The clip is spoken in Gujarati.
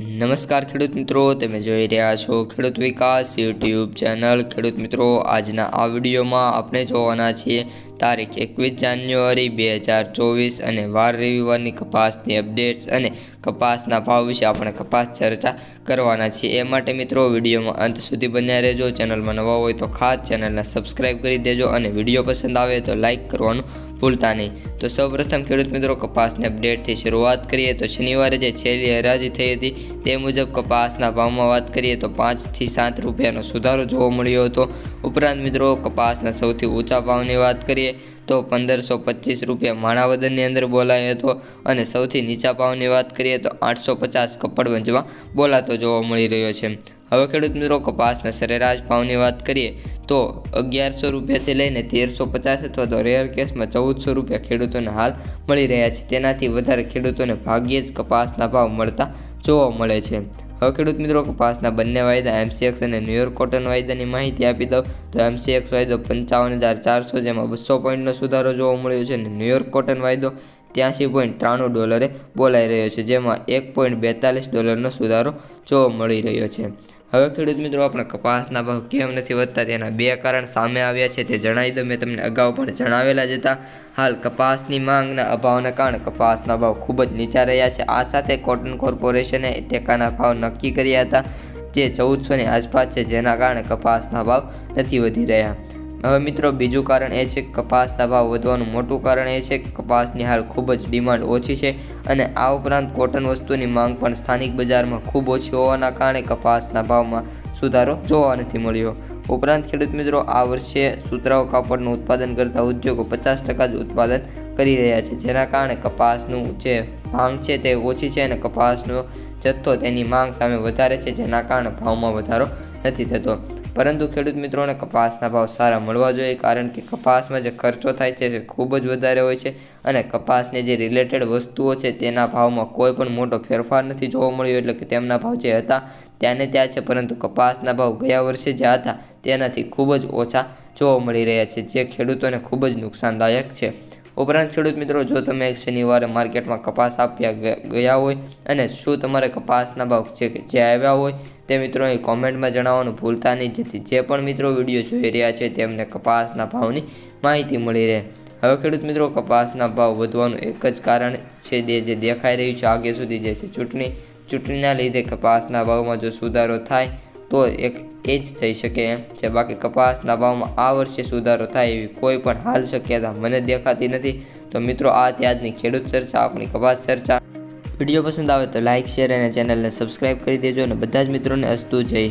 નમસ્કાર ખેડૂત મિત્રો, તમે જોઈ રહ્યા છો ખેડૂત વિકાસ યુટ્યુબ ચેનલ. ખેડૂત મિત્રો, આજના આ વિડીયોમાં આપણે જોવાના છીએ તારીખ એકવીસ જાન્યુઆરી બે હજાર ચોવીસ અને વાર રવિવારની કપાસની અપડેટ્સ અને કપાસના ભાવ વિશે આપણે કપાસ ચર્ચા કરવાના છીએ. એ માટે મિત્રો, વિડીયોમાં અંત સુધી બન્યા રહેજો. ચેનલમાં નવા હોય તો ખાસ ચેનલને સબસ્ક્રાઈબ કરી દેજો અને વીડિયો પસંદ આવે તો લાઈક કરવાનું ભૂલતા નહીં. તો સૌપ્રથમ ખેડૂત મિત્રો કપાસની અપડેટથી શરૂઆત કરીએ. તો શનિવારે જે છેલ્લી હરાજી થઈ હતી તે મુજબ કપાસના ભાવમાં વાત કરીએ તો પાંચથી સાત રૂપિયાનો સુધારો જોવા મળ્યો હતો. ઉપરાંત મિત્રો કપાસના સૌથી ઊંચા ભાવની વાત કરીએ તો પંદરસો પચીસ રૂપિયા માણાવદરની અંદર બોલાયો હતો અને સૌથી નીચા ભાવની વાત કરીએ તો આઠસો પચાસ કપડવંજમાં બોલાતો જોવા મળી રહ્યો છે. હવે ખેડૂત મિત્રો કપાસના સરેરાશ ભાવની વાત કરીએ તો અગિયારસો રૂપિયાથી લઈને તેરસો પચાસ અથવા તો રેર કેસમાં ચૌદસો રૂપિયા ખેડૂતોને હાલ મળી રહ્યા છે. તેનાથી વધારે ખેડૂતોને ભાગ્યે જ કપાસના ભાવ મળતા જોવા મળે છે. હવે ખેડૂત મિત્રો કપાસના બંને વાયદા એમસીએક્સ અને ન્યુયોર્ક કોટન વાયદાની માહિતી આપી દઉં. તો એમસીએક્સ વાયદો પંચાવન હજાર ચારસો જેમાં બસો પોઈન્ટનો સુધારો જોવા મળ્યો છે અને ન્યુયોર્ક કોટન વાયદો ત્યાંસી પોઈન્ટ ત્રાણું ડોલરે બોલાઈ રહ્યો છે, જેમાં એક પોઈન્ટ બેતાલીસ ડોલરનો સુધારો જોવા મળી રહ્યો છે. હવે ખેડૂત મિત્રો, આપણે કપાસના ભાવ કેમ નથી વધતા તેના બે કારણ સામે આવ્યા છે. તે જણાવી દઉં, મેં તમને અગાઉ પણ જણાવેલા જ હતા. હાલ કપાસની માંગના અભાવના કારણે કપાસના ભાવ ખૂબ જ નીચા રહ્યા છે. આ સાથે કોટન કોર્પોરેશને ટેકાના ભાવ નક્કી કર્યા હતા, જે ચૌદસોની આસપાસ છે, જેના કારણે કપાસના ભાવ નથી વધી રહ્યા. હવે મિત્રો, બીજું કારણ એ છે કપાસના ભાવ વધવાનું મોટું કારણ એ છે કે કપાસની હાલ ખૂબ જ ડિમાન્ડ ઓછી છે અને આ ઉપરાંત કોટન વસ્તુની માંગ પણ સ્થાનિક બજારમાં ખૂબ ઓછી હોવાના કારણે કપાસના ભાવમાં સુધારો જોવા નથી મળ્યો. ઉપરાંત ખેડૂત મિત્રો, આ વર્ષે સુતરાઉ કાપડનું ઉત્પાદન કરતા ઉદ્યોગો પચાસ ટકા જ ઉત્પાદન કરી રહ્યા છે, જેના કારણે કપાસનું જે માંગ છે તે ઓછી છે અને કપાસનો જથ્થો તેની માંગ સામે વધારે છે, જેના કારણે ભાવમાં વધારો નથી થતો. પરંતુ ખેડૂત મિત્રોને કપાસના ભાવ સારા મળવા જોઈએ કારણ કે કપાસમાં જે ખર્ચો થાય છે તે ખૂબ જ વધારે હોય છે અને કપાસની જે રિલેટેડ વસ્તુઓ છે તેના ભાવમાં કોઈ પણ મોટો ફેરફાર નથી જોવા મળ્યો એટલે કે તેમના ભાવ જે હતા ત્યાંને ત્યાં છે પરંતુ કપાસના ભાવ ગયા વર્ષે જે હતા તેનાથી ખૂબ જ ઓછા જોવા મળી રહ્યા છે જે ખેડૂતોને ખૂબ જ નુકસાનદાયક છે. ઉપરાંત ખેડૂત મિત્રો, જો તમે શનિવારે માર્કેટમાં કપાસ આપ્યા ગયા હોય અને શું તમારે કપાસના ભાવ કે જે આવ્યા હોય તે મિત્રોએ કોમેન્ટમાં જણાવવાનું ભૂલતા નહીં. જેથી જે પણ મિત્રો વીડિયો જોઈ રહ્યા છે તેમને કપાસના ભાવની માહિતી મળી રહે. હવે ખેડૂત મિત્રો, કપાસના ભાવ વધવાનું એક જ કારણ છે જે દેખાઈ રહ્યું છે. આગે સુધી જે છે ચૂંટણી, ચૂંટણીના લીધે કપાસના ભાવમાં જો સુધારો થાય તો એક એ જ થઈ શકે એમ. છે બાકી કપાસના ભાવમાં આ વર્ષે સુધારો થાય એવી કોઈ પણ હાલ શક્યતા મને દેખાતી નથી. તો મિત્રો, આ ત્યાજની ખેડૂત ચર્ચા, આપણી કપાસ ચર્ચા. વીડિયો પસંદ આવે તો લાઇક શેર અને ચેનલને સબસ્ક્રાઈબ કરી દેજો અને બધા જ મિત્રોને અસ્તુ જય